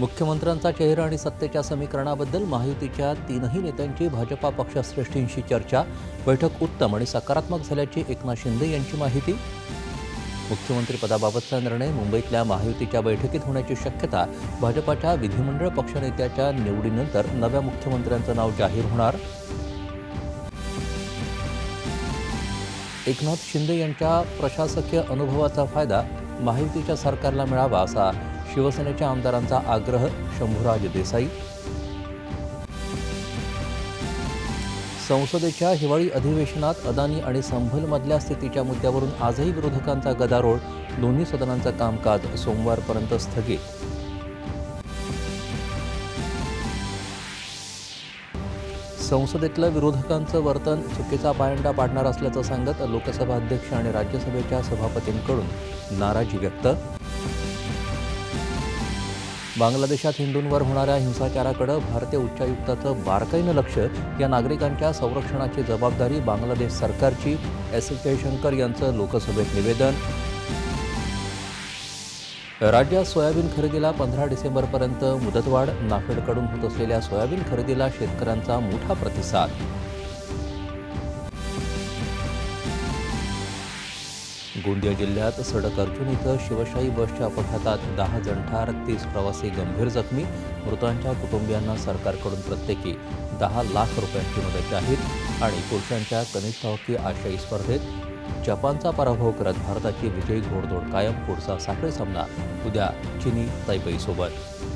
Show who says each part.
Speaker 1: मुख्यमंत्र्यांचा चेहरा आणि सत्तेच्या समीकरणाबद्दल महायुतीच्या तीनही नेत्यांची भाजपा पक्षश्रेष्ठींशी चर्चा बैठक उत्तम आणि सकारात्मक झाल्याची एकनाथ शिंदे यांची माहिती. मुख्यमंत्रीपदाबाबतचा निर्णय मुंबईतल्या महायुतीच्या बैठकीत होण्याची शक्यता भाजपाच्या विधिमंडळ पक्षनेत्याच्या निवडीनंतर नव्या मुख्यमंत्र्यांचं नाव जाहीर होणार. एकनाथ शिंदे यांच्या प्रशासकीय अनुभवाचा फायदा महायुतीच्या सरकारला मिळावा असा शिवसेनेच्या आमदारांचा आग्रह शंभूराज देसाई. संसदेच्या हिवाळी अधिवेशनात अदानी आणि संभलमधल्या स्थितीच्या मुद्द्यावरून आजही विरोधकांचा गदारोळ दोन्ही सदनांचं कामकाज सोमवारपर्यंत स्थगित. संसदेतलं विरोधकांचं वर्तन चुकीचा पायंडा पाडणार असल्याचं सांगत लोकसभा अध्यक्ष आणि राज्यसभेच्या सभापतींकडून नाराजी व्यक्त बांगलादेशात हिंदूंवर होणाऱ्या हिंसाचाराकडे भारतीय उच्चायुक्ताचं बारकाईनं लक्ष. या नागरिकांच्या संरक्षणाची जबाबदारी बांगलादेश सरकारची एस. जयशंकर यांचं लोकसभेत निवेदन. राज्यात सोयाबीन खरेदीला पंधरा डिसेंबरपर्यंत मुदतवाढ नाफेडकडून होत असलेल्या सोयाबीन खरेदीला शेतकऱ्यांचा मोठा प्रतिसाद. गोंदिया जिल्ह्यात सडक अर्जुन इथं शिवशाही बसच्या अपघातात दहा जण ठार तीस प्रवासी गंभीर जखमी मृतांच्या कुटुंबियांना सरकारकडून प्रत्येकी दहा लाख रुपयांची मदत जाहीर आणि पुरुषांच्या कनिष्ठ हॉकी आशियाई स्पर्धेत जपानचा पराभव करत भारताची विजयी घोडदोड कायम पुढचा साखळी सामना उद्या चिनी तैपईसोबत.